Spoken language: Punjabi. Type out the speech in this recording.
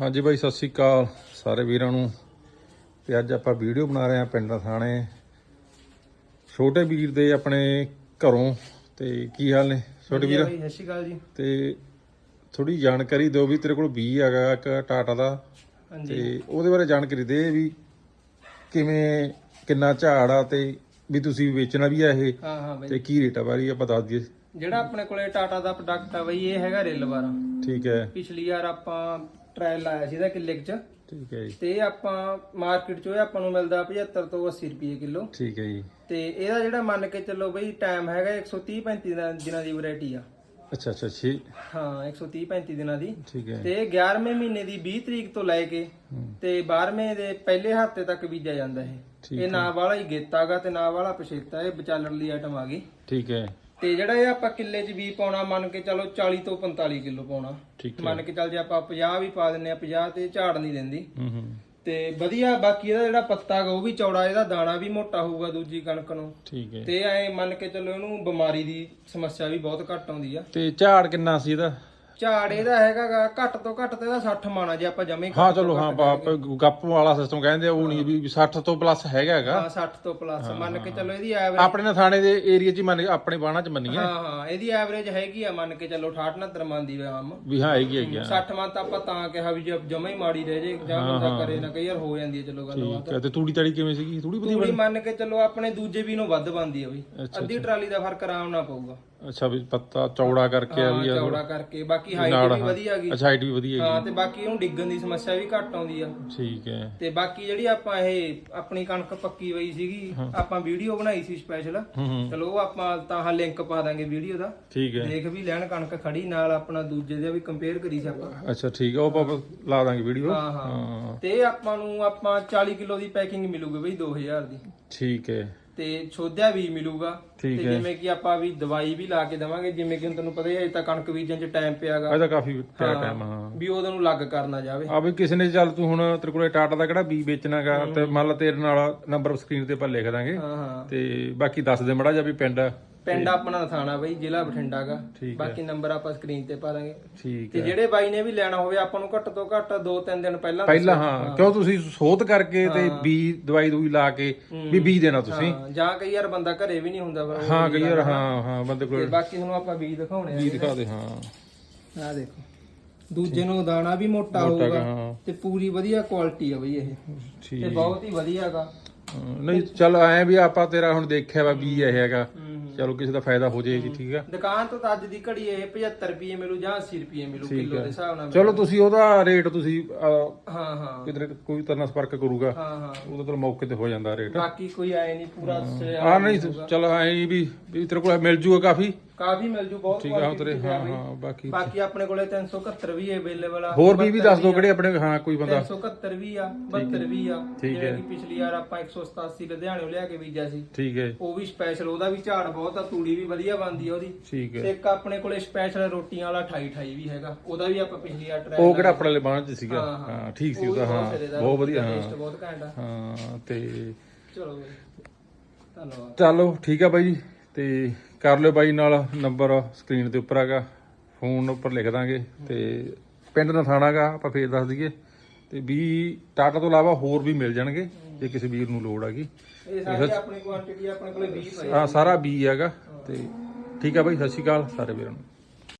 ਹਾਂਜੀ ਬਾਈ ਸਤਿ ਸ੍ਰੀ ਅਕਾਲ ਸਾਰੇ ਵੀਰਾਂ ਨੂੰ। ਤੇ ਅੱਜ ਆਪਾਂ ਵੀਡੀਓ ਬਣਾ ਰਹੇ ਹਾਂ ਪਿੰਡ ਥਾਣੇ। ਛੋਟੇ ਵੀਰ ਦੇ ਆਪਣੇ ਘਰੋਂ। ਤੇ ਕੀ ਹਾਲ ਨੇ ਛੋਟੇ ਵੀਰ? ਸਤਿ ਸ਼੍ਰੀ ਅਕਾਲ ਜੀ। ਤੇ ਥੋੜੀ ਜਾਣਕਾਰੀ ਦਿਓ ਵੀ ਤੇਰੇ ਕੋਲ ਬੀ ਹੈਗਾ ਇੱਕ ਟਾਟਾ ਦਾ। ਤੇ ਉਹਦੇ ਬਾਰੇ ਜਾਣਕਾਰੀ ਦੇ ਵੀ ਕਿਵੇਂ ਕਿੰਨਾ ਝਾੜ ਆ ਤੇ ਵੀ ਤੁਸੀਂ ਵੇਚਣਾ ਵੀ ਆ ਇਹ। ਹਾਂ ਹਾਂ ਬਾਈ। ਤੇ ਕੀ ਰੇਟ ਆ ਬਾਰੀ ਆਪਾਂ ਦੱਸ ਦਈਏ। ਜਿਹੜਾ ਆਪਣੇ ਕੋਲੇ ਟਾਟਾ ਦਾ ਪ੍ਰੋਡਕਟ ਆ ਬਈ ਇਹ ਹੈਗਾ ਰਿਲ 12 ਠੀਕ ਹੈ। ਪਿਛਲੀ ਵਾਰ ਆਪਾਂ ਟ੍ਰਾਇਲ ਲਾਇਆ ਸੀ ਇਹਦਾ ਕਿੱਲੇ ਚ। ਠੀਕ ਹੈ ਜੀ। ਤੇ ਇਹ ਆਪਾਂ ਮਾਰਕੀਟ ਚੋਂ ਇਹ ਆਪਾਂ ਨੂੰ ਮਿਲਦਾ 75 ਤੋਂ 80 ਰੁਪਏ ਕਿਲੋ। ਠੀਕ ਹੈ ਜੀ। ਤੇ ਇਹਦਾ ਜਿਹੜਾ ਮੰਨ ਕੇ ਚੱਲੋ ਬਈ ਟਾਈਮ ਹੈਗਾ 130 35 ਦਿਨਾਂ- ਦੀ ਵੈਰਾਈਟੀ ਆ। ਅੱਛਾ ਅੱਛਾ ਛੇ ਹਾਂ 130 35 ਦਿਨਾਂ ਦੀ। ਠੀਕ ਹੈ। ਤੇ ਇਹ 11ਵੇਂ ਮਹੀਨੇ ਦੀ 20 ਤਰੀਕ ਤੋਂ ਲੈ ਕੇ ਤੇ 12ਵੇਂ ਦੇ ਪਹਿਲੇ ਹਫ਼ਤੇ ਤੱਕ ਬੀਜਿਆ ਜਾਂਦਾ ਇਹ। ਇਹ ਨਾ ਵਾਲਾ ਹੀ ਗੇਤਾਗਾ ਤੇ ਨਾ ਵਾਲਾ ਪਛੇਤਾ ਇਹ ਵਿਚਾਲਣ ਲਈ ਆਈਟਮ ਆ ਗਈ। ਠੀਕ ਹੈ। ਤੇ ਜਿਹੜਾ ਇਹ ਆਪਾਂ ਕਿੱਲੇ 'ਚ ਵੀ ਪਾਉਣਾ ਮੰਨ ਕੇ ਚਲੋ 40 ਤੋਂ 45 ਕਿਲੋ ਪਾਉਣਾ। ਠੀਕ ਹੈ। ਮੰਨ ਕੇ ਚੱਲ ਜੇ ਆਪਾਂ 50 ਵੀ ਪਾ ਦਿੰਨੇ ਆ 50 ਤੇ ਝਾੜ ਨਹੀਂ ਦਿੰਦੀ। ਹੂੰ ਹੂੰ। ਤੇ ਵਧੀਆ ਬਾਕੀ ਇਹਦਾ ਜਿਹੜਾ ਪੱਤਾ ਗਾ ਉਹ ਵੀ ਚੌੜਾ ਇਹਦਾ ਦਾਣਾ ਵੀ ਮੋਟਾ ਹੋਊਗਾ ਦੂਜੀ ਕਣਕ ਨੂੰ। ਠੀਕ ਹੈ। ਤੇ ਐ ਮੰਨ ਕੇ ਚੱਲੋ ਇਹਨੂੰ ਬਿਮਾਰੀ ਦੀ ਸਮੱਸਿਆ ਵੀ ਬਹੁਤ ਘੱਟ ਆਉਂਦੀ ਆ। ਤੇ ਝਾੜ ਕਿੰਨਾ ਸੀ ਇਹਦਾ? ਝਾੜ ਇਹਦਾ ਹੈਗਾ ਗਾ ਘੱਟ ਤੋਂ ਘੱਟ ਤੇ ਇਹਦਾ 60 ਮਾਣਾ ਜੇ ਆਪਾਂ ਜਮੇ ਹਾਂ ਚਲੋ ਹਾਂ ਬਾਪ ਗੱਪ ਵਾਲਾ ਸਿਸਟਮ ਕਹਿੰਦੇ ਆ, ਉਹ ਨਹੀਂ ਵੀ 60 ਤੋਂ ਪਲੱਸ ਹੈਗਾ ਹੈਗਾ। ਹਾਂ 60 ਤੋਂ ਪਲੱਸ ਮੰਨ ਕੇ ਚੱਲੋ ਇਹਦੀ ਐਵਰੇਜ ਆਪਣੇ ਨਾ ਥਾਣੇ ਦੇ ਏਰੀਆ 'ਚ ਹੀ ਮੰਨ ਆਪਣੇ ਬਾਣਾ 'ਚ ਮੰਨੀਏ। ਹਾਂ ਹਾਂ ਇਹਦੀ ਐਵਰੇਜ ਹੈਗੀ ਆ ਮੰਨ ਕੇ ਚੱਲੋ 68 69 ਮਨ ਦੀ ਆਮ। ਵੀ ਹਾਂ ਹੈਗੀ ਹੈਗੀ ਆ 60 ਮਨ ਤਾਂ ਆਪਾਂ ਤਾਂ ਕਿਹਾ ਵੀ ਜੇ ਜਮਾ ਹੀ ਮਾੜੀ ਰਹਿ ਜੇ ਜਾਂ ਬੰਦਾ ਕਰੇ ਨਾ ਕਈ ਵਾਰ ਹੋ ਜਾਂਦੀ ਹੈ ਚਲੋ ਗੱਲਬਾਤ। ਠੀਕ ਹੈ ਤੇ ਤੂੜੀ ਤਾੜੀ ਕਿਵੇਂ ਸੀਗੀ? ਤੂੜੀ ਵਧੀਆ ਤੂੜੀ ਮੰਨ ਕੇ ਚੱਲੋ ਆਪਣੇ ਦੂਜੇ ਵੀ ਨੂੰ ਵੱਧ ਬੰਦੀ ਆ ਬਈ। ਅੱਧੀ ਟਰਾਲੀ ਦਾ ਫ਼ਰਕ ਆਰਾਮ ਨਾਲ ਪਊਗਾ। ਅੱਛਾ ਵੀ ਪੱਤਾ ਚੌੜਾ ਕਰਕੇ ਆ ਹਾਂ ਵੀ ਆ ਚੌੜਾ ਕਰਕੇ ਬਾਕੀ ਹਾਈਟ ਵੀ ਵਧੀਆ ਗਈ ਅੱਛਾ ਹਾਈਟ ਵੀ ਵਧੀਆ ਹੈਗੀ। ਹਾਂ ਤੇ ਬਾਕੀ ਉਹਨੂੰ ਡਿੱਗਣ ਦੀ ਸਮੱਸਿਆ ਵੀ ਘੱਟ ਆਉਂਦੀ ਆ। ਠੀਕ ਹੈ। ਤੇ ਬਾਕੀ ਜਿਹੜੀ ਆਪਾਂ ਇਹ ਆਪਣੀ ਕਣਕ ਪੱਕੀ ਹੋਈ ਸੀਗੀ ਆਪਾਂ ਵੀਡੀਓ ਬਣਾਈ ਸੀ ਸਪੈਸ਼ਲ ਹੂੰ ਹੂੰ। ਚਲੋ ਉਹ ਆਪਾਂ ਤਾਂ ਹਾਂ ਲਿੰਕ ਪਾ ਦਾਂਗੇ ਵੀਡੀਓ ਦਾ। ਠੀਕ ਹੈ। ਦੇਖ ਵੀ ਲੈਣ ਕਣਕ ਖੜੀ ਨਾਲ ਆਪਣਾ ਦੂਜੇ ਦੇ ਵੀ ਕੰਪੇਅਰ ਕਰੀ ਸੀ ਆਪਾਂ। ਅੱਛਾ ਠੀਕ ਹੈ ਉਹ ਆਪਾਂ ਲਾ ਦਾਂਗੇ ਵੀਡੀਓ। ਹਾਂ ਹਾਂ। ਹਾਂ। ਤੇ ਆਪਾਂ ਨੂੰ ਆਪਾਂ 40 ਕਿਲੋ ਦੀ ਪੈਕਿੰਗ ਮਿਲੂਗੀ ਬਈ 2000 ਦੀ। ਠੀਕ ਹੈ। ਤੇ ਛੋਦਿਆ ਵੀ ਮਿਲੂਗਾ। ਤੇ ਠੀਕ ਜਿਵੇਂ ਕਿ ਆਪਾਂ ਵੀ ਦਵਾਈ ਵੀ ਲਾ ਕੇ ਦਵਾਂਗੇ ਜਿਵੇਂ ਕਿ ਹੁਣ ਤੈਨੂੰ ਪਤਾ ਹੀ ਹੈ ਅਜੇ ਤਾਂ ਕਣਕ ਬੀਜਣ ਚ ਟਾਈਮ ਪਿਆਗਾ ਇਹਦਾ ਕਾਫੀ ਪਿਆ ਟਾਈਮ ਹਾਂ ਵੀ ਉਹਦੋਂ ਨੂੰ ਲੱਗ ਕਰਨਾ ਜਾਵੇ। ਆ ਵੀ ਕਿਸੇ ਨੇ ਚੱਲ ਤੂੰ ਹੁਣ ਤੇਰੇ ਕੋਲੇ ਟਾਟਾ ਦਾ ਕਿਹੜਾ ਬੀ ਵੇਚਣਾਗਾ ਤੇ ਮੰਨ ਲਾ ਤੇਰੇ ਨਾਲ ਨੰਬਰ ਸਕਰੀਨ ਤੇ ਆਪਾਂ ਲਿਖ ਦਾਂਗੇ। ਹਾਂ ਹਾਂ। ਤੇ ਬਾਕੀ ਦੱਸ ਦੇ ਮੜਾ ਜਾ ਵੀ ਪਿੰਡ ਪਿੰਡ ਆਪਣਾ ਥਾਣਾ ਬਈ ਜ਼ਿਲ੍ਹਾ ਬਠਿੰਡਾ ਗਾ। ਠੀਕ ਬਾਕੀ ਨੰਬਰ ਆਪਾਂ ਸਕਰੀਨ ਤੇ ਪਾ ਦਾਂਗੇ। ਠੀਕ ਤੇ ਹੈ। ਜਿਹੜੇ ਬਾਈ ਨੇ ਵੀ ਲੈਣਾ ਹੋਵੇ ਆਪਾਂ ਨੂੰ ਘੱਟ ਤੋਂ ਘੱਟ 2-3 ਦਿਨ ਪਹਿਲਾਂ ਪਹਿਲਾਂ ਹਾਂ। ਕਿਉਂ ਤੁਸੀਂ ਸੋਧ ਕਰਕੇ ਤੇ ਬੀ ਦਵਾਈ ਦੂਈ ਲਾ ਕੇ ਵੀ ਬੀਜ ਦੇਣਾ ਤੁਸੀਂ? ਹਾਂ, ਜਾਂ ਕਈ ਵਾਰ ਬੰਦਾ ਘਰੇ ਵੀ ਨਹੀਂ ਹੁੰਦਾ ਫਿਰ ਉਹ ਹਾਂ ਕਈ ਵਾਰ ਹਾਂ ਹਾਂ ਬੰਦੇ ਤੇ ਕੋਲ ਬਾਕੀ ਤੁਹਾਨੂੰ ਆਪਾਂ ਬੀਜ ਦਿਖਾਉਣੇ ਬੀ ਦਿਖਾ ਦੇ ਹਾਂ। ਆ ਆ ਦੇਖੋ। ਦੂਜੇ ਨੂੰ ਦਾਣਾ ਵੀ ਮੋਟਾ ਹੋਊਗਾ ਹਾਂ। ਤੇ ਪੂਰੀ ਵਧੀਆ ਕੁਆਲਿਟੀ ਆ ਬਈ ਇਹ। ਠੀਕ। ਤੇ ਬਹੁਤ ਹੀ ਵਧੀਆਗਾ ਹਾਂ, ਨਹੀਂ ਚੱਲ ਐ ਵੀ ਆਪਾਂ ਤੇਰਾ ਹੁਣ ਦੇਖਿਆ ਵਾ ਬੀ ਇਹ ਹੈਗਾ। ਚਲੋ ਕਿਸੇ ਦਾ ਫਾਇਦਾ ਹੋ ਜਾਏ ਜੀ ਠੀਕ ਆ। ਦੁਕਾਨ ਤੋਂ ਤਾਂ ਅੱਜ ਦੀ ਘੜੀ ਇਹ 75 ਰੁਪਏ ਮਿਲੂ ਜਾਂ 80 ਰੁਪਏ ਮਿਲੂ ਕਿਲੋ ਦੇ ਹਿਸਾਬ ਨਾਲ ਚਲੋ ਤੁਸੀਂ ਉਹਦਾ ਰੇਟ ਤੁਸੀਂ ਅਹ, ਹਾਂ ਹਾਂ। ਕਿਧਰੇ ਕੋਈ ਤਰ੍ਹਾਂ ਸੰਪਰਕ ਕਰੂਗਾ ਹਾਂ ਹਾਂ। ਉਹਦਾ ਤਾਂ ਮੌਕੇ ਤੇ ਹੋ ਜਾਂਦਾ ਰੇਟ। ਬਾਕੀ ਕੋਈ ਆਏ ਨਹੀਂ ਪੂਰਾ ਆ ਨਹੀਂ ਚਲ ਐ ਵੀ ਵੀ ਤੇਰੇ ਕੋਲ ਮਿਲ ਜੂਗਾ ਕਾਫੀ। ਕਾਫੀ ਮਿਲ ਜੂ ਬਹੁਤ ਠੀਕ ਆ quality ਤੇਰੇ ਚ ਹਾਂ। ਹਾਂ ਬਾਕੀ ਬਾਕੀ ਆਪਣੇ ਕੋਲੇ 371 ਵੀ ਅਵੇਲੇਬਲ ਆ ਹੋਰ ਵੀ ਵੀ ਦੱਸ ਦੋ ਕਿਹੜੇ ਆਪਣੇ ਹਾਂ ਕੋਈ ਬੰਦਾ। 371 ਵੀ ਆ 72 ਵੀ ਆ ਠੀਕ ਜਿਵੇਂ ਕਿ ਪਿਛਲੀ ਵਾਰ ਆਪਾਂ 187 ਲੁਧਿਆਣੇੋਂ ਲਿਆ ਕੇ ਬੀਜਿਆ ਸੀ। ਠੀਕ ਹੈ। ਉਹ ਵੀ ਸਪੈਸ਼ਲ ਉਹਦਾ ਵੀ ਝਾੜ ਬਹੁਤ ਆ ਤੂੜੀ ਵੀ ਵਧੀਆ ਬਣਦੀ ਆ ਉਹਦੀ। ਠੀਕ ਹੈ। ਇੱਕ ਆਪਣੇ ਕੋਲੇ ਸਪੈਸ਼ਲ ਰੋਟੀਆਂ ਵਾਲਾ 28 28 ਵੀ ਹੈਗਾ ਉਹਦਾ ਵੀ ਆਪਾਂ ਪਿਛਲੀ ਵਾਰ ਟਰਾਈ ਉਹ ਕਿਹੜਾ ਆਪਣੇ ਲਈ ਬਾਣ ਚ ਸੀਗਾ? ਹਾਂ, ਹਾਂ। ਹਾਂ ਠੀਕ ਸੀ ਉਹਦਾ ਹਾਂ ਬਹੁਤ ਵਧੀਆ ਟੇਸਟ ਹਾਂ। ਬਹੁਤ ਘੈਂਟ ਆ। ਹਾਂ ਤੇ ਚਲੋ ਬਈ। ਧੰਨਵਾਦ। ਚਲੋ ਠੀਕ ਆ ਬਾਈ ਜੀ। ਤੇ ਕਰ ਲਿਓ ਬਾਈ ਨਾਲ ਨੰਬਰ ਸਕਰੀਨ ਦੇ ਉੱਪਰ ਹੈਗਾ। ਫੋਨ ਉੱਪਰ ਲਿਖ ਦਾਂਗੇ ਤੇ ਪਿੰਡ ਦਾ ਥਾਣਾਗਾ ਆਪਾਂ ਫੇਰ ਦੱਸ ਦਈਏ। ਤੇ ਵੀ ਟਾਟਾ ਤੋਂ ਇਲਾਵਾ ਹੋਰ ਵੀ ਮਿਲ ਜਾਣਗੇ ਜੇ ਕਿਸੇ ਵੀਰ ਨੂੰ ਲੋੜ ਹੈਗੀ। ਇਹ ਸਾਰੀ ਆਪਣੀ ਕੁਆਂਟੀਟੀ ਆਪਣੇ ਕੋਲੇ 20 ਪਈ ਆ। ਸਾਰਾ ਬੀ ਹੈਗਾ। ਤੇ ਠੀਕ ਆ ਬਾਈ ਸਤਿ ਸ਼੍ਰੀ ਅਕਾਲ ਸਾਰੇ ਵੀਰਾਂ ਨੂੰ।